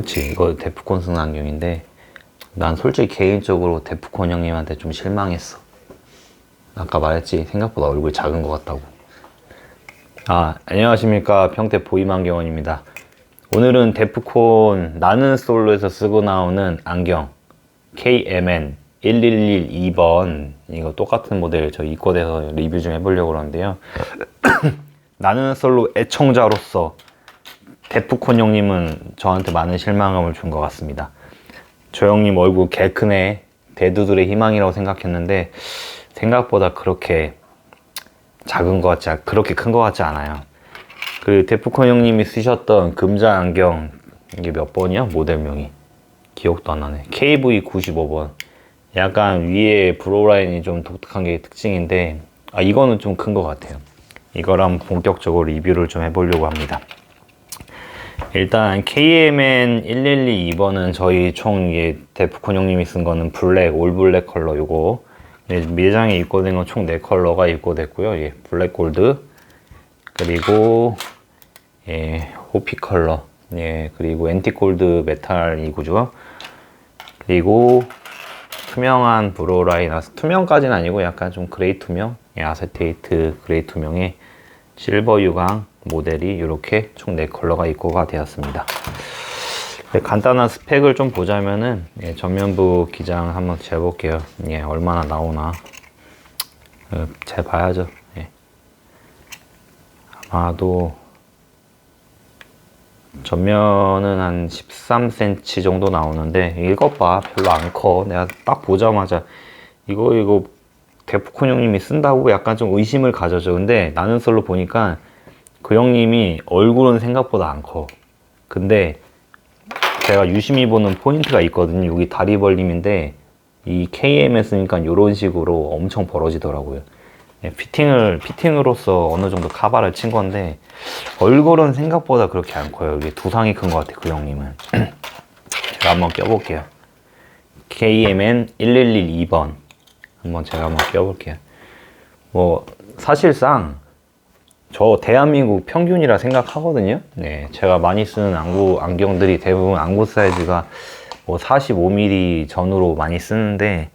그치 이거 데프콘 안경인데 난 솔직히 개인적으로 데프콘 형님한테 좀 실망했어. 아까 말했지 생각보다 얼굴 작은 것 같다고. 아 안녕하십니까. 평택 보임안경원입니다. 오늘은 데프콘 나는 솔로에서 쓰고 나오는 안경 KMN 1112번. 이거 똑같은 모델 저 입고돼서 리뷰 좀 해보려고 그러는데요. 나는 솔로 애청자로서 데프콘 형님은 저한테 많은 실망감을 준 것 같습니다. 저 형님 얼굴 개 크네. 대두들의 희망이라고 생각했는데 생각보다 그렇게 작은 것 같지, 않- 그렇게 큰 것 같지 않아요. 그 데프콘 형님이 쓰셨던 금자 안경 이게 몇 번이야? 모델명이 기억도 안 나네. KV 95번. 약간 위에 브로우 라인이 좀 독특한 게 특징인데 아 이거는 좀 큰 것 같아요. 이거랑 본격적으로 리뷰를 좀 해보려고 합니다. 일단 KMN 1122번은 저희 총 이게 데프콘 형님이 쓴 거는 블랙, 올 블랙 컬러 요거. 네, 매장에 입고된 건 총 4컬러가 입고됐고요. 예, 블랙 골드. 그리고 예, 호피 컬러. 예, 그리고 앤티 골드 메탈이고죠. 그리고 투명한 브로우 라인, 아, 투명까지는 아니고 약간 좀 그레이 투명, 예, 아세테이트 그레이 투명의 실버 유광 모델이 이렇게 총 4컬러가 입고가 되었습니다. 네, 간단한 스펙을 좀 보자면은 예, 전면부 기장 한번 재볼게요. 예, 얼마나 나오나 어, 재봐야죠. 예. 아마도 전면은 한 13cm 정도 나오는데 이것 봐 별로 안 커. 내가 딱 보자마자 이거 이거 데프콘 형님이 쓴다고 약간 좀 의심을 가져죠. 근데 나는 솔로 보니까 그 형님이 얼굴은 생각보다 안 커. 근데 제가 유심히 보는 포인트가 있거든요. 여기 다리 벌림인데 이 KM에 쓰니까 이런 식으로 엄청 벌어지더라고요. 예, 피팅을 피팅으로서 어느 정도 카바를 친 건데 얼굴은 생각보다 그렇게 안 커요. 이게 두상이 큰 것 같아요. 그 형님은. 제가 한번 껴볼게요. KMN 1112번 한번 제가 한번 껴볼게요. 뭐 사실상 저 대한민국 평균이라 생각하거든요. 네, 제가 많이 쓰는 안구 안경들이 대부분 안구 사이즈가 뭐 45mm 전후로 많이 쓰는데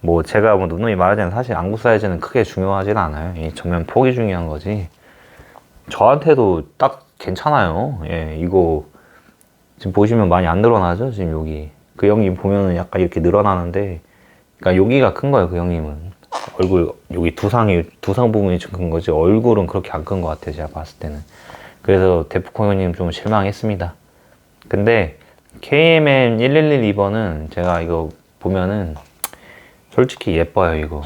뭐 제가 뭐 누누이 말하자면 사실 안구 사이즈는 크게 중요하진 않아요. 이 전면 폭이 중요한 거지. 저한테도 딱 괜찮아요. 예, 이거 지금 보시면 많이 안 늘어나죠? 지금 여기 그 형님 보면은 약간 이렇게 늘어나는데, 그러니까 여기가 큰 거예요. 그 형님은 얼굴 여기 두상이 두상 부분이 좀 큰 거지 얼굴은 그렇게 안 큰 것 같아요. 제가 봤을 때는. 그래서 데프콘 형님 좀 실망했습니다. 근데 KMN 1112번은 제가 이거 보면은 솔직히 예뻐요 이거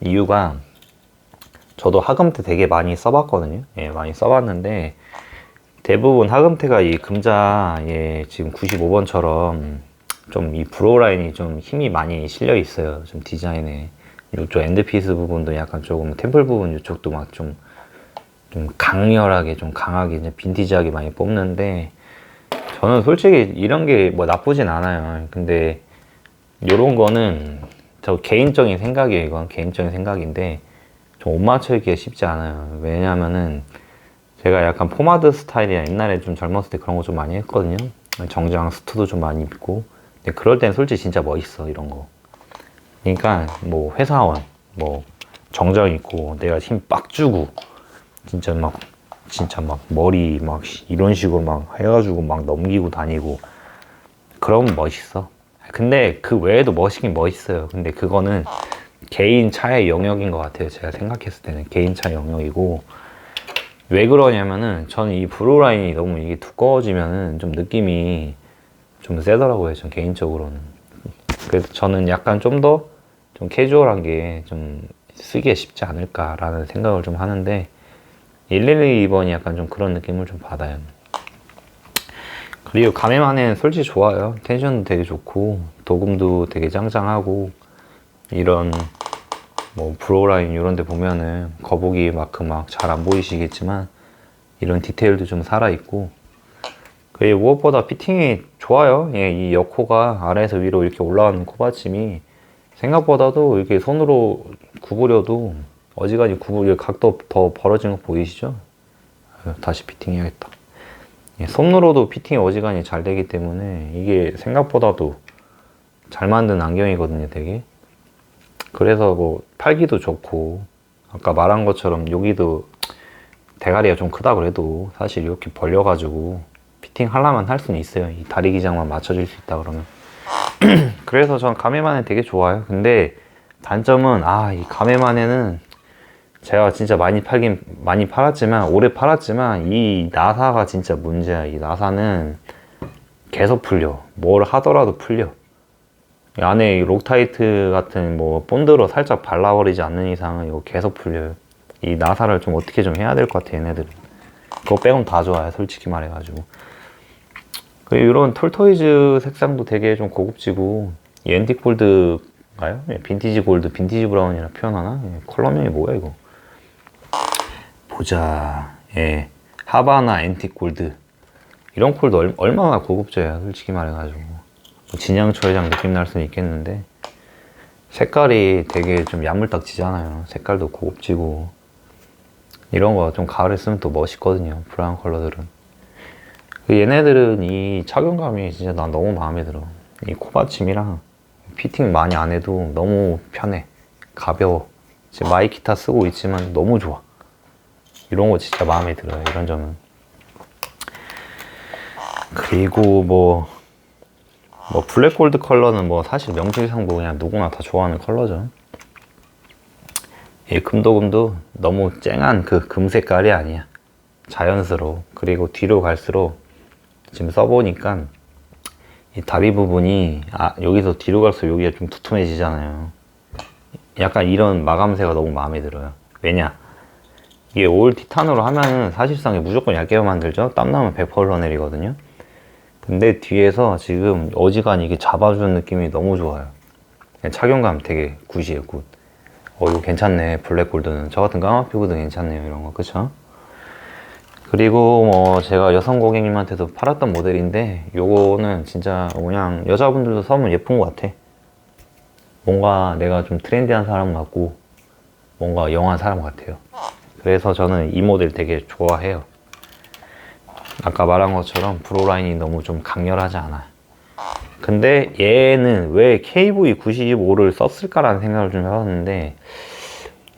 이유가 저도 하금 때 되게 많이 써봤거든요 예 많이 써봤는데 대부분 하금테가 이 금자 예 지금 95번처럼 좀 이 브로우 라인이 좀 힘이 많이 실려 있어요 좀 디자인에 이쪽 엔드피스 부분도 약간 조금 템플 부분 이쪽도 막 좀 좀 강렬하게 좀 강하게 이제 빈티지하게 많이 뽑는데 저는 솔직히 이런 게 뭐 나쁘진 않아요. 근데 요런 거는 저 개인적인 생각이에요 이건. 개인적인 생각인데 좀 옷 맞추기가 쉽지 않아요. 왜냐면은 제가 약간 포마드 스타일이야 옛날에 좀 젊었을 때 그런 거 좀 많이 했거든요. 정장 스투도 좀 많이 입고. 근데 그럴 땐 솔직히 진짜 멋있어 이런 거 그러니까 뭐 회사원 뭐 정장 입고 내가 힘 빡 주고 진짜 막 진짜 막 머리 막 이런 식으로 막 해가지고 막 넘기고 다니고 그러면 멋있어. 근데 그 외에도 멋있긴 멋있어요. 근데 그거는 개인 차의 영역인 것 같아요. 제가 생각했을 때는 개인 차 영역이고. 왜 그러냐면은 저는 이 브로우 라인이 너무 이게 두꺼워지면은 좀 느낌이 좀 세더라고요 전 개인적으로는. 그래서 저는 약간 좀더 좀 캐주얼한 게 좀 쓰기에 쉽지 않을까라는 생각을 좀 하는데 112번이 약간 좀 그런 느낌을 좀 받아요. 그리고 가메만은 솔직히 좋아요. 텐션도 되게 좋고 도금도 되게 짱짱하고 이런 뭐 브로우라인 이런 데 보면은 거북이 마크 막 잘 안 보이시겠지만 이런 디테일도 좀 살아있고 그리고 무엇보다 피팅이 좋아요. 예, 이 옆코가 아래에서 위로 이렇게 올라가는 코받침이 생각보다도 이렇게 손으로 구부려도 어지간히 구부려 각도 더 벌어진 거 보이시죠? 다시 피팅해야겠다 예, 손으로도 피팅이 어지간히 잘 되기 때문에 이게 생각보다도 잘 만든 안경이거든요, 되게. 그래서 뭐 팔기도 좋고 아까 말한 것처럼 여기도 대가리가 좀 크다 그래도 사실 이렇게 벌려가지고 피팅 하려면 할 수는 있어요. 이 다리 기장만 맞춰줄 수 있다 그러면. 그래서 전 가메만에 되게 좋아요. 근데 단점은 아 이 가메만에는 제가 진짜 많이 팔긴 많이 팔았지만 오래 팔았지만 이 나사가 진짜 문제야. 이 나사는 계속 풀려. 뭘 하더라도 풀려. 이 안에 이 록타이트 같은 뭐 본드로 살짝 발라버리지 않는 이상은 이거 계속 풀려요. 이 나사를 좀 어떻게 좀 해야 될 것 같아 얘네들은. 그거 빼곤 다 좋아요. 솔직히 말해가지고. 그리고 이런 톨토이즈 색상도 되게 좀 고급지고 이 앤틱 골드가요? 예, 빈티지 골드, 빈티지 브라운이라 표현하나? 예, 컬러명이 뭐야 이거? 보자. 예, 하바나 앤틱 골드. 이런 콜도 얼, 얼마나 고급져야 솔직히 말해가지고 뭐 진양철장 느낌 날 수는 있겠는데 색깔이 되게 좀 야물딱지잖아요. 색깔도 고급지고 이런 거 좀 가을에 쓰면 또 멋있거든요. 브라운 컬러들은. 그 얘네들은 이 착용감이 진짜 난 너무 마음에 들어. 이 코받침이랑 피팅 많이 안 해도 너무 편해. 가벼워. 지금 마이키타 쓰고 있지만 너무 좋아. 이런 거 진짜 마음에 들어요. 이런 점은. 그리고 뭐, 뭐 블랙 골드 컬러는 뭐 사실 명실상부 그냥 누구나 다 좋아하는 컬러죠. 이 금도금도 너무 쨍한 그 금 색깔이 아니야. 자연스러워. 그리고 뒤로 갈수록 지금 써보니까 이 다리 부분이 아 여기서 뒤로 갈수록 여기가 좀 두툼해지잖아요. 약간 이런 마감새가 너무 마음에 들어요. 왜냐? 이게 올 티탄으로 하면은 사실상 무조건 얇게 만들죠. 땀 나면 100% 흘러내리거든요. 근데 뒤에서 지금 어지간히 이게 잡아주는 느낌이 너무 좋아요. 착용감 되게 굿이에요, 굿. 어, 이거 괜찮네. 블랙 골드는. 저 같은 까만 피부도 괜찮네요, 이런 거. 그쵸? 그리고 뭐 제가 여성 고객님한테도 팔았던 모델인데 요거는 진짜 그냥 여자분들도 사면 예쁜 것 같아. 뭔가 내가 좀 트렌디한 사람 같고 뭔가 영한 사람 같아요. 그래서 저는 이 모델 되게 좋아해요. 아까 말한 것처럼 브로라인이 너무 좀 강렬하지 않아. 근데 얘는 왜 KV95를 썼을까라는 생각을 좀 해봤는데,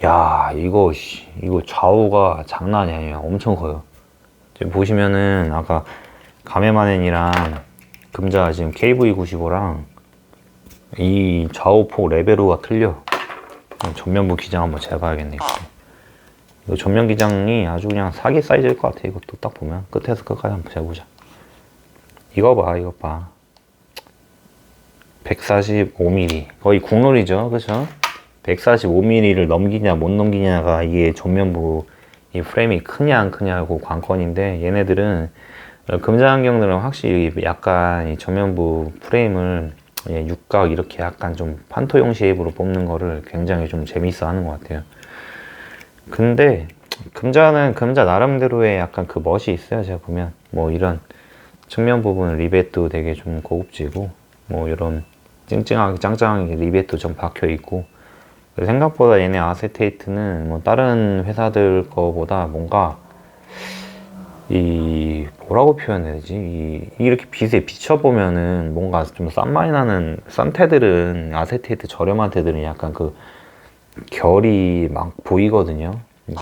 야, 이거, 씨, 이거 좌우가 장난이 아니에요. 엄청 커요. 지금 보시면은, 아까 가메마넨이랑 금자 지금 KV95랑 이 좌우폭 레벨로가 틀려. 전면부 기장 한번 재봐야겠네. 이거. 전면 기장이 아주 그냥 사기 사이즈일 것 같아. 이것도 딱 보면 끝에서 끝까지 한번 재보자. 이거 봐, 이거 봐. 145mm 거의 국룰이죠, 그렇죠? 145mm를 넘기냐 못 넘기냐가 이게 전면부 이 프레임이 크냐 안 크냐고 관건인데 얘네들은 금자 안경들은 확실히 약간 이 전면부 프레임을 예, 육각 이렇게 약간 좀 판토용 쉐입으로 뽑는 거를 굉장히 좀 재밌어 하는 것 같아요. 근데 금자는 금자 나름대로의 약간 그 멋이 있어요. 제가 보면 뭐 이런 측면 부분 리벳도 되게 좀 고급지고 뭐 이런 찡찡하게 짱짱하게 리벳도 좀 박혀 있고 생각보다 얘네 아세테이트는 뭐 다른 회사들 거보다 뭔가 이 뭐라고 표현해야 되지? 이 이렇게 빛에 비춰보면은 뭔가 좀싼 많이 나는 싼 테들은 아세테이트 저렴한 테들은 약간 그 결이 막 보이거든요. 이게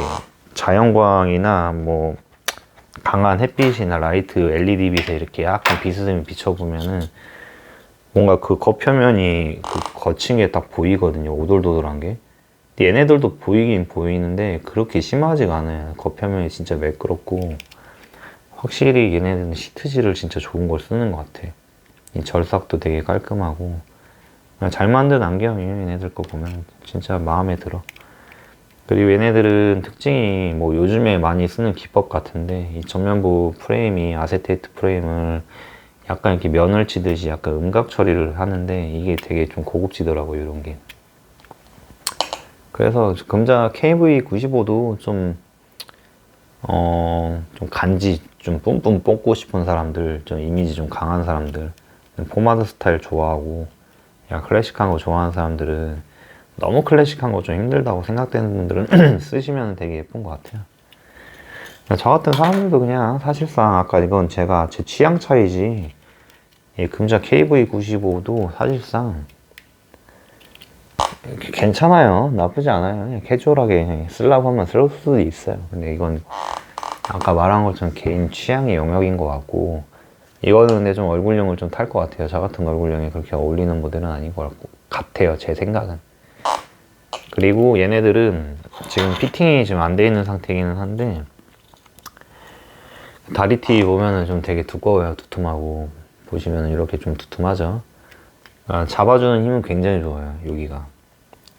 자연광이나 뭐 강한 햇빛이나 라이트 LED 빛에 이렇게 약간 비스듬히 비춰보면은 뭔가 그 겉표면이 그 거친 게 딱 보이거든요. 오돌도돌한 게. 얘네들도 보이긴 보이는데 그렇게 심하지가 않아요. 겉표면이 진짜 매끄럽고 확실히 얘네들은 시트지를 진짜 좋은 걸 쓰는 것 같아. 이 절삭도 되게 깔끔하고 잘 만든 안경이에요. 얘네들 거 보면 진짜 마음에 들어. 그리고 얘네들은 특징이 뭐 요즘에 많이 쓰는 기법 같은데 이 전면부 프레임이 아세테이트 프레임을 약간 이렇게 면을 치듯이 약간 음각 처리를 하는데 이게 되게 좀 고급지더라고요 이런 게 그래서 금자 KV95도 좀 어, 좀 간지 좀 뿜뿜 뽑고 싶은 사람들, 좀 이미지 좀 강한 사람들, 포마드 스타일 좋아하고, 야, 클래식한 거 좋아하는 사람들은 너무 클래식한 거 좀 힘들다고 생각되는 분들은 쓰시면 되게 예쁜 것 같아요. 저 같은 사람들도 그냥 사실상 아까 이건 제가 제 취향 차이지. 이 금자 KV95도 사실상 괜찮아요. 나쁘지 않아요. 그냥 캐주얼하게 쓰려고 하면 쓸 수도 있어요. 근데 이건 아까 말한 것처럼 개인 취향의 영역인 것 같고 이거는 근데 좀 얼굴형을 좀 탈 것 같아요. 저 같은 얼굴형에 그렇게 어울리는 모델은 아닌 것 같고 같아요. 제 생각은. 그리고 얘네들은 지금 피팅이 지금 안 돼 있는 상태이기는 한데 다리티 보면은 좀 되게 두꺼워요 두툼하고. 보시면은 이렇게 좀 두툼하죠? 아, 잡아주는 힘은 굉장히 좋아요 여기가.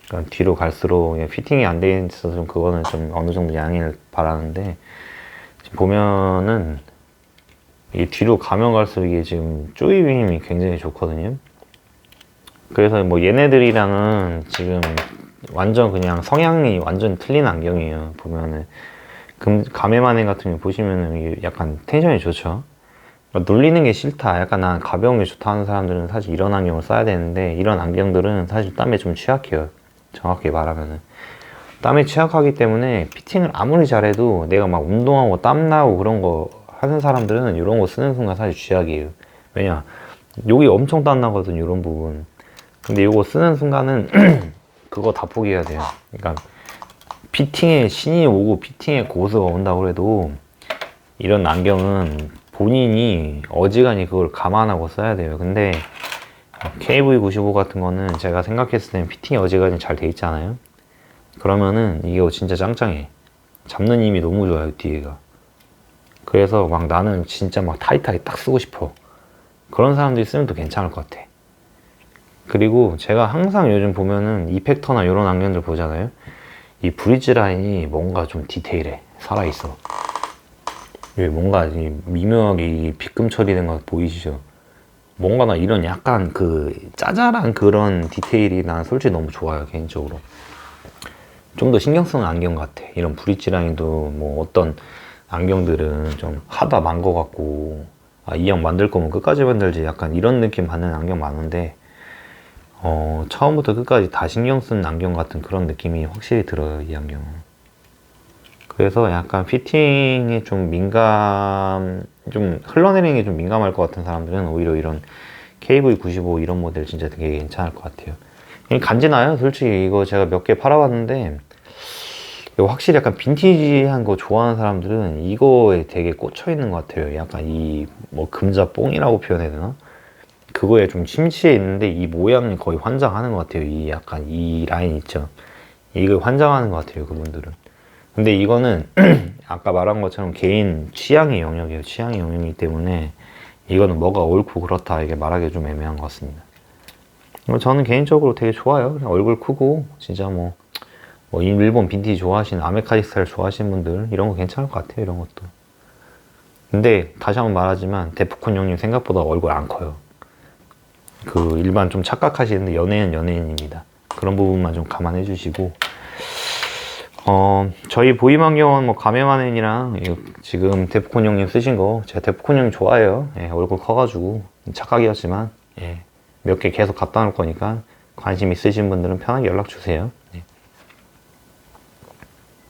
그러니까 뒤로 갈수록 피팅이 안 돼 있어서 좀 그거는 좀 어느 정도 양해를 바라는데 지금 보면은 이 뒤로 가면 갈수록 이게 지금 조이비 힘이 굉장히 좋거든요. 그래서 뭐 얘네들이랑은 지금 완전 그냥 성향이 완전 틀린 안경이에요 보면은 금, 가메마네 같은 거 보시면은 약간 텐션이 좋죠. 그러니까 놀리는 게 싫다. 약간 난 가벼운 게 좋다 하는 사람들은 사실 이런 안경을 써야 되는데 이런 안경들은 사실 땀에 좀 취약해요. 정확히 말하면은. 땀에 취약하기 때문에 피팅을 아무리 잘해도 내가 막 운동하고 땀나고 그런 거 하는 사람들은 이런 거 쓰는 순간 사실 쥐약이에요. 왜냐? 여기 엄청 땀나거든, 이런 부분. 근데 이거 쓰는 순간은 그거 다 포기해야 돼요. 그러니까 피팅에 신이 오고 피팅에 고수가 온다고 해도 이런 안경은 본인이 어지간히 그걸 감안하고 써야 돼요. 근데 KV95 같은 거는 제가 생각했을 때는 피팅이 어지간히 잘 돼 있잖아요. 그러면은 이게 진짜 짱짱해. 잡는 힘이 너무 좋아요, 뒤에가. 그래서 막 나는 진짜 막 타이트하게 딱 쓰고 싶어. 그런 사람들이 쓰면 또 괜찮을 것 같아. 그리고 제가 항상 요즘 보면은 이펙터나 이런 안경들 보잖아요. 이 브릿지 라인이 뭔가 좀 디테일해 살아있어. 왜 뭔가 이 미묘하게 이 빗금 처리된 거 보이시죠? 뭔가 나 이런 약간 그 짜잘한 그런 디테일이 난 솔직히 너무 좋아요 개인적으로. 좀 더 신경 쓰는 안경 같아. 이런 브릿지 라인도 뭐 어떤 안경들은 좀 하다 만 거 같고 아, 이형 만들 거면 끝까지 만들지 약간 이런 느낌 받는 안경 많은데 어, 처음부터 끝까지 다 신경 쓴 안경 같은 그런 느낌이 확실히 들어요, 이 안경은. 그래서 약간 피팅에 좀 민감, 좀 흘러내리는 게 좀 민감할 것 같은 사람들은 오히려 이런 KV95 이런 모델 진짜 되게 괜찮을 것 같아요. 간지나요? 솔직히 이거 제가 몇 개 팔아봤는데, 확실히 약간 빈티지한 거 좋아하는 사람들은 이거에 되게 꽂혀 있는 것 같아요. 약간 이 뭐 금자 뽕이라고 표현해야 되나? 그거에 좀 심취해 있는데 이 모양이 거의 환장하는 것 같아요. 이 약간 이 라인 있죠. 이걸 환장하는 것 같아요. 그분들은. 근데 이거는 아까 말한 것처럼 개인 취향의 영역이에요. 취향의 영역이기 때문에 이거는 뭐가 옳고 그렇다 이게 말하기 좀 애매한 것 같습니다. 저는 개인적으로 되게 좋아요. 그냥 얼굴 크고 진짜 뭐, 뭐 일본 빈티지 좋아하시는 아메카지 스타일 좋아하시는 분들 이런 거 괜찮을 것 같아요. 이런 것도. 근데 다시 한번 말하지만 데프콘 형님 생각보다 얼굴 안 커요. 그 일반 좀 착각하시는데 연예인 연예인입니다. 그런 부분만 좀 감안해 주시고 어 저희 보이망경은 뭐 가메마넨이랑 지금 데프콘 형님 쓰신 거 제가 데프콘 형님 좋아해요. 예, 얼굴 커가지고 착각이었지만 예, 몇 개 계속 갖다 놓을 거니까 관심 있으신 분들은 편하게 연락 주세요.